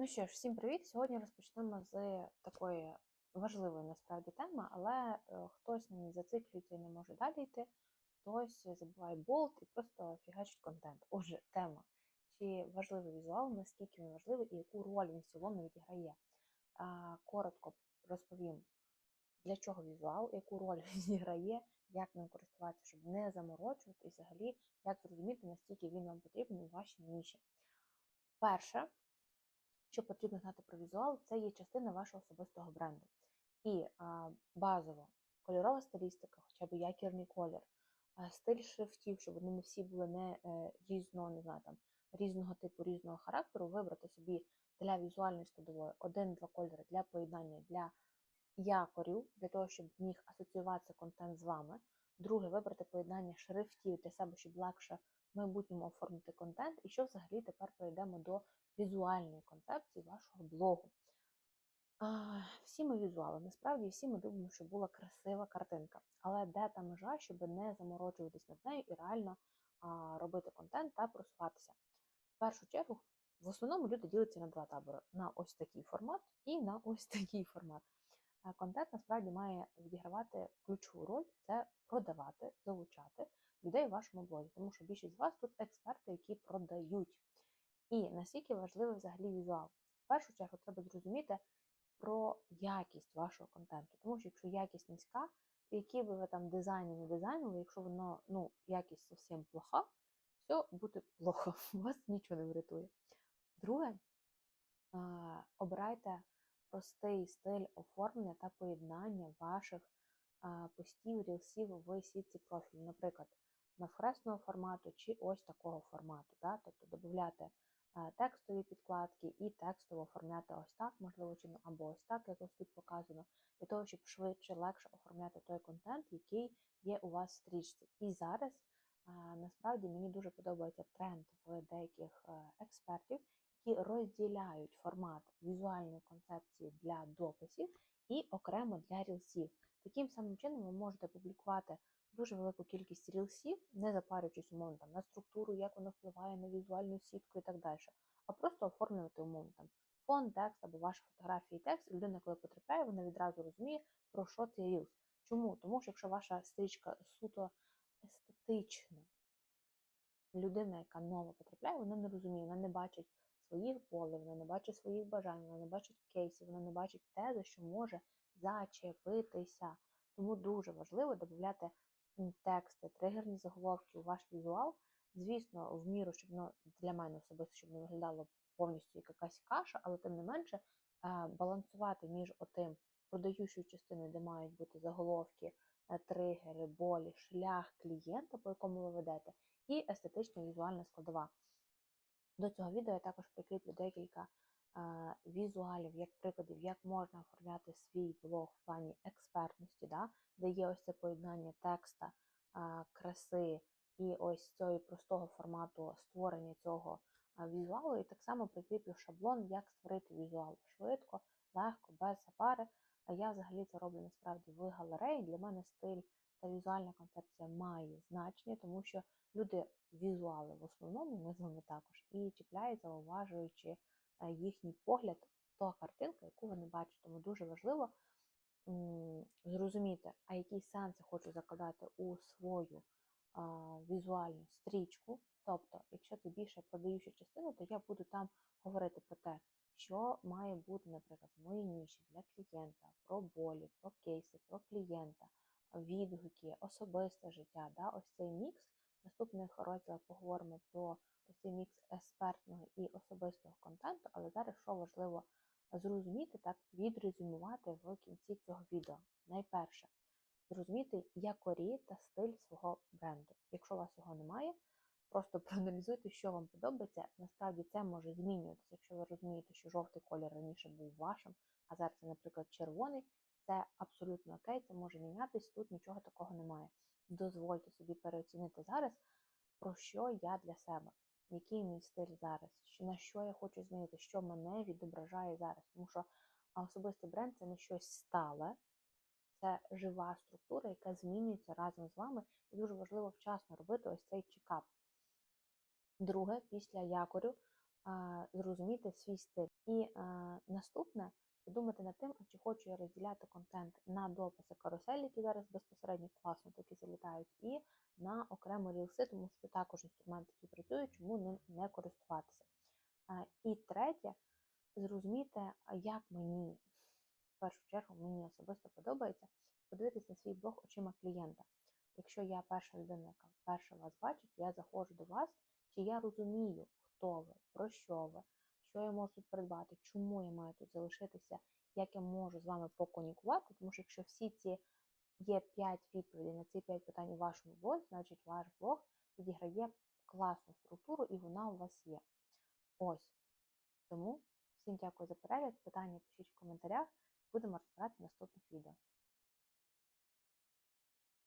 Ну що ж, всім привіт! Сьогодні розпочнемо з такої важливої насправді теми, але е, хтось на зациклюється і не може далі йти, хтось забуває болт і просто фігачить контент. Отже, тема. Чи важливий візуал, наскільки він важливий і яку роль він в цілому відіграє? Коротко розповім, для чого візуал, яку роль він зіграє, як ним користуватися, щоб не заморочувати, і взагалі, як зрозуміти, наскільки він вам потрібен у вашій ніші. Перше, що потрібно знати про візуал, це є частина вашого особистого бренду. І а, базово кольорова стилістика, хоча б якірний колір, а, стиль шрифтів, щоб вони не всі були не е, різного, не знаю, там, різного типу, різного характеру, вибрати собі для візуальної складової один-два кольори для поєднання для якорів, для того, щоб міг асоціюватися контент з вами. Друге, вибрати поєднання шрифтів для себе, щоб легше в майбутньому оформити контент. І що взагалі тепер перейдемо до візуальної концепції вашого блогу. Всі ми візуали, насправді всі ми думаємо, що була красива картинка. Але де та межа, щоб не заморочуватись над нею і реально робити контент та просуватися? В першу чергу, в основному люди діляться на два табори: на ось такий формат і на ось такий формат. Контент насправді має відігравати ключову роль це продавати, залучати людей в вашому блозі, тому що більшість з вас тут експерти, які продають. І наскільки важливий взагалі візуал? В першу чергу треба зрозуміти про якість вашого контенту. Тому що якщо якість низька, які би ви там дизайни не дизайнили, якщо воно ну, якість зовсім плоха, все буде плохо, вас нічого не врятує. Друге, обирайте простий стиль оформлення та поєднання ваших постів, рілсів в сітці профілю, наприклад, навхресного формату чи ось такого формату. Да? Тобто додати текстові підкладки і текстово оформляти ось так, можливо, чи або ось так, як ось тут показано, для того, щоб швидше, легше оформляти той контент, який є у вас в стрічці. І зараз насправді мені дуже подобається тренд в деяких експертів, які розділяють формат візуальної концепції для дописів і окремо для рілсів. Таким самим чином ви можете публікувати дуже велику кількість рілсів, не запарюючись умовно там на структуру, як воно впливає на візуальну сітку і так далі, а просто оформлювати умовно там фон, текст або ваші фотографії і текст. Людина, коли потрапляє, вона відразу розуміє, про що цей рілс. Чому? Тому що якщо ваша стрічка суто естетична, людина, яка нова потрапляє, вона не розуміє, вона не бачить своїх болей, вона не бачить своїх бажань, вона не бачить кейсів, вона не бачить те, за що може зачепитися. Тому дуже важливо додати тексти, тригерні заголовки у ваш візуал. Звісно, в міру, щоб ну, для мене особисто щоб не виглядало повністю як якась каша, але тим не менше е, балансувати між отим продаючою частиною, де мають бути заголовки, е, тригери, болі, шлях клієнта, по якому ви ведете, і естетична візуальна складова. До цього відео я також прикріплю декілька е, візуалів, як прикладів, як можна оформляти свій блог в плані експертності, да, де є ось це поєднання текста, е, краси і ось цього простого формату створення цього е, візуалу. І так само прикріплю шаблон, як створити візуал швидко, легко, без запари. А я взагалі це роблю насправді в галереї. Для мене стиль та візуальна концепція має значення, тому що люди візуали в основному, ми з вами також, і чіпляють, зауважуючи е, їхній погляд, та картинка, яку вони бачать. Тому дуже важливо зрозуміти, а який сенс я хочу закладати у свою візуальну стрічку. Тобто, якщо це більше продаюча частина, то я буду там говорити про те, що має бути, наприклад, в моїй ніші для клієнта, про болі, про кейси, про клієнта, відгуки, особисте життя. Да? Ось цей мікс. В наступних розділах поговоримо про ось цей мікс експертного і особистого контенту, але зараз що важливо зрозуміти, так відрезюмувати в кінці цього відео. Найперше, зрозуміти якорі та стиль свого бренду. Якщо у вас його немає, просто проаналізуйте, що вам подобається. Насправді це може змінюватися, якщо ви розумієте, що жовтий колір раніше був вашим, а зараз наприклад, червоний. Це абсолютно окей, це може мінятись, тут нічого такого немає. Дозвольте собі переоцінити зараз, про що я для себе який мій стиль зараз, на що я хочу змінити, що мене відображає зараз. Тому що особистий бренд це не щось стале, це жива структура, яка змінюється разом з вами, і дуже важливо вчасно робити ось цей чекап. Друге, після якорю зрозуміти свій стиль. І а, наступне подумати над тим, а чи хочу я розділяти контент на дописи каруселі, які зараз безпосередньо класно таки залітають, і на окремо рілси, тому що це також інструмент, який працює, чому ним не користуватися. І третє, зрозуміти, як мені в першу чергу мені особисто подобається подивитись на свій блог очима клієнта. Якщо я перша людина, яка вперше вас бачить, я заходжу до вас, чи я розумію, хто ви, про що ви, що я можу тут придбати, чому я маю тут залишитися, як я можу з вами поконікувати, тому що якщо всі ці є 5 відповідей на ці 5 питань у вашому блозі, значить ваш блог відіграє класну структуру і вона у вас є. Ось. Тому всім дякую за перегляд. Питання пишіть в коментарях. Будемо розбирати в наступних відео.